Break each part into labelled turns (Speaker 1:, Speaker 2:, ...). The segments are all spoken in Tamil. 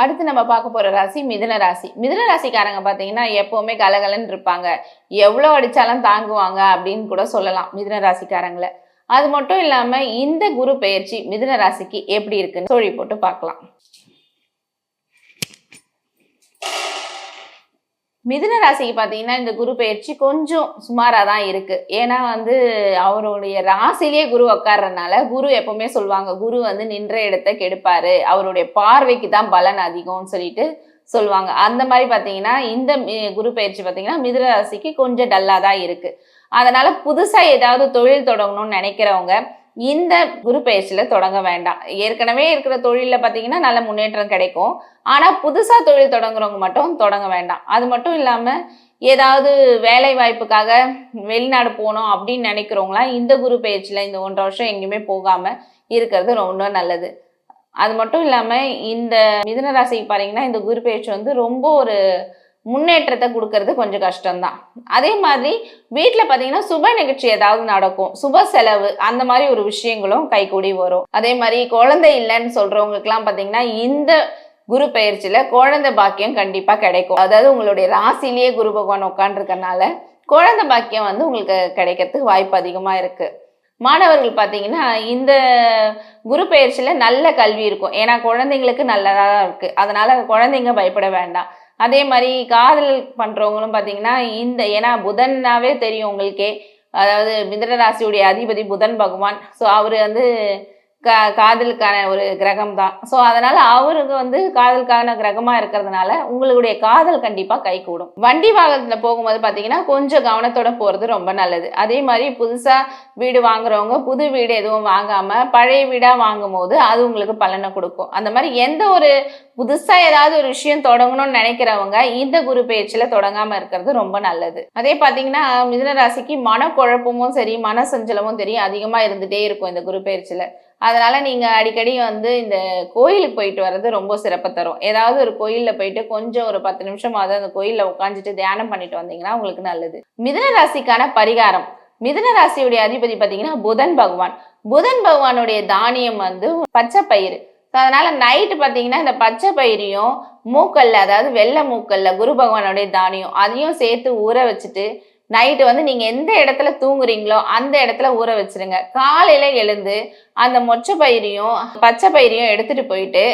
Speaker 1: அடுத்து நம்ம பார்க்க போற ராசி மிதுன ராசி. மிதுன ராசிக்காரங்க பார்த்தீங்கன்னா எப்பவுமே கலகலன்னு இருப்பாங்க. எவ்வளோ அடிச்சாலும் தாங்குவாங்க அப்படின்னு கூட சொல்லலாம் மிதுன ராசிக்காரங்களை. அது மட்டும் இல்லாம இந்த குரு பெயர்ச்சி மிதுன ராசிக்கு எப்படி இருக்குன்னு சொல்லி போட்டு பார்க்கலாம். மிதுன ராசிக்கு பார்த்தீங்கன்னா இந்த குரு பயிற்சி கொஞ்சம் சுமாராக தான் இருக்குது ஏன்னா வந்து அவருடைய ராசிலேயே குரு உட்கார்றதுனால குரு எப்பவுமே சொல்லுவாங்க குரு வந்து நின்ற இடத்த கெடுப்பார். அவருடைய பார்வைக்கு தான் பலன் அதிகம்னு சொல்லிட்டு சொல்லுவாங்க. அந்த மாதிரி பார்த்தீங்கன்னா இந்த குரு பயிற்சி பார்த்தீங்கன்னா மிதுன ராசிக்கு கொஞ்சம் டல்லாக தான் இருக்குது அதனால் புதுசாக ஏதாவது தொழில் தொடங்கணும்னு நினைக்கிறவங்க இந்த குரு பயிற்சியில் தொடங்க வேண்டாம். ஏற்கனவே இருக்கிற தொழிலில் பார்த்தீங்கன்னா நல்ல முன்னேற்றம் கிடைக்கும். ஆனால் புதுசாக தொழில் தொடங்குறவங்க மட்டும் தொடங்க வேண்டாம். அது மட்டும் இல்லாமல் ஏதாவது வேலை வாய்ப்புக்காக வெளிநாடு போகணும் அப்படின்னு நினைக்கிறவங்களாம் இந்த குரு பயிற்சியில் இந்த ஒன்றரை வருஷம் எங்கேயுமே போகாமல் இருக்கிறது ரொம்ப நல்லது. அது மட்டும் இல்லாமல் இந்த மிதன ராசிக்கு பாருங்கன்னா இந்த குரு பயிற்சி வந்து ரொம்ப ஒரு முன்னேற்றத்தை கொடுக்கறது கொஞ்சம் கஷ்டம்தான். அதே மாதிரி வீட்டில் பார்த்தீங்கன்னா சுப நிகழ்ச்சி ஏதாவது நடக்கும். சுப செலவு அந்த மாதிரி ஒரு விஷயங்களும் கைகூடி வரும். அதே மாதிரி குழந்தை இல்லைன்னு சொல்றவங்களுக்குலாம் பார்த்தீங்கன்னா இந்த குரு பயிற்சியில் குழந்தை பாக்கியம் கண்டிப்பாக கிடைக்கும். அதாவது உங்களுடைய ராசிலேயே குரு பகவான் உட்காந்துருக்கனால குழந்தை பாக்கியம் வந்து உங்களுக்கு கிடைக்கிறதுக்கு வாய்ப்பு அதிகமா இருக்கு. மாணவர்கள் பார்த்தீங்கன்னா இந்த குரு பயிற்சியில் நல்ல கல்வி இருக்கும். ஏன்னா குழந்தைங்களுக்கு நல்லதா தான் இருக்கு. அதனால குழந்தைங்க பயப்பட வேண்டாம். அதே மாதிரி காதல் பண்ணுறவங்களும் பார்த்தீங்கன்னா இந்த ஏன்னா புதன்னாவே தெரியும் உங்களுக்கே. அதாவது மிதன ராசியுடைய அதிபதி புதன் பகவான். ஸோ அவர் வந்து கா காதலுக்கான ஒரு கிரகம் தான் ஸோ அதனால் அவருக்கு வந்து காதலுக்கான கிரகமாக இருக்கிறதுனால உங்களுடைய காதல் கண்டிப்பாக கை கூடும் வண்டி வாகனத்தில் போகும்போது பார்த்தீங்கன்னா கொஞ்சம் கவனத்தோட போகிறது ரொம்ப நல்லது. அதே மாதிரி புதுசாக வீடு வாங்குறவங்க புது வீடு எதுவும் வாங்காமல் பழைய வீடாக வாங்கும் போது அது உங்களுக்கு பலனை கொடுக்கும். அந்த மாதிரி எந்த ஒரு புதுசாக ஏதாவது ஒரு விஷயம் தொடங்கணும்னு நினைக்கிறவங்க இந்த குரு பயிற்சியில தொடங்காமல் இருக்கிறது ரொம்ப நல்லது. அதே பார்த்தீங்கன்னா மிதுன ராசிக்கு மனக்குழப்பமும் சரி மன சஞ்சலமும் சரி அதிகமாக இருந்துகிட்டே இருக்கும் இந்த குரு பயிற்சியில். அதனால நீங்கள் அடிக்கடி வந்து இந்த கோயிலுக்கு போயிட்டு வர்றது ரொம்ப சிறப்பு தரும். ஏதாவது ஒரு கோயிலில் போயிட்டு கொஞ்சம் ஒரு பத்து நிமிஷமாவது அந்த கோயிலில் உட்காந்துட்டு தியானம் பண்ணிட்டு வந்தீங்கன்னா உங்களுக்கு நல்லது. மிதன ராசிக்கான பரிகாரம். மிதன ராசியுடைய அதிபதி பார்த்தீங்கன்னா புதன் பகவான். புதன் பகவானுடைய தானியம் வந்து பச்சை பயிறு. அதனால நைட்டு பார்த்தீங்கன்னா இந்த பச்சை பயிரையும் மூக்கல்ல அதாவது வெள்ளை மூக்கல்ல குரு பகவானுடைய தானியம் அதையும் சேர்த்து ஊற வச்சுட்டு நைட்டு வந்து நீங்கள் எந்த இடத்துல தூங்குறீங்களோ அந்த இடத்துல ஊற வச்சிருங்க. காலையில் எழுந்து அந்த மொச்சை பயிரையும் பச்சை பயிரையும் எடுத்துகிட்டு போயிட்டு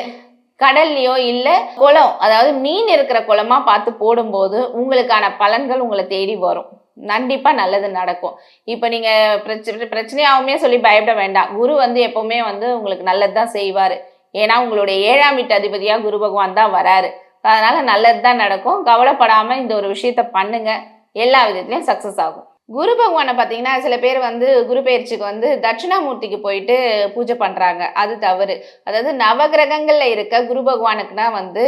Speaker 1: கடல்லையோ இல்லை குளம் அதாவது மீன் இருக்கிற குளமாக பார்த்து போடும்போது உங்களுக்கான பலன்கள் உங்களை தேடி வரும். கண்டிப்பாக நல்லது நடக்கும். இப்போ நீங்கள் பிரச்சனை பிரச்சனையாகவுமே சொல்லி பயப்பட வேண்டாம். குரு வந்து எப்போவுமே வந்து உங்களுக்கு நல்லது தான் செய்வார். ஏன்னா உங்களுடைய ஏழாம் வீட்டு அதிபதியாக குரு பகவான் தான் வராரு. அதனால் நல்லது தான் நடக்கும். கவலைப்படாமல் இந்த ஒரு விஷயத்த பண்ணுங்கள் எல்லா விதத்துலையும் சக்ஸஸ் ஆகும். குரு பகவானை பார்த்தீங்கன்னா சில பேர் வந்து குரு பயிற்சிக்கு வந்து தட்சிணாமூர்த்திக்கு போயிட்டு பூஜை பண்ணுறாங்க அது தவறு. அதாவது நவகிரகங்களில் இருக்க குரு பகவானுக்குனா வந்து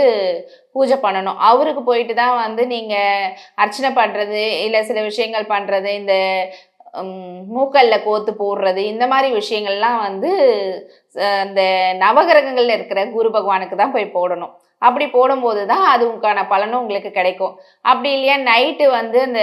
Speaker 1: பூஜை பண்ணணும். அவருக்கு போயிட்டு தான் வந்து நீங்கள் அர்ச்சனை பண்ணுறது இல்லை சில விஷயங்கள் பண்ணுறது இந்த மூக்கல்ல கோத்து போடுறது இந்த மாதிரி விஷயங்கள்லாம் வந்து அந்த நவகிரகங்களில் இருக்கிற குரு பகவானுக்கு தான் போய் போடணும். அப்படி போடும்போது தான் அதுக்கான பலனும் உங்களுக்கு கிடைக்கும். அப்படி இல்லையா நைட்டு வந்து அந்த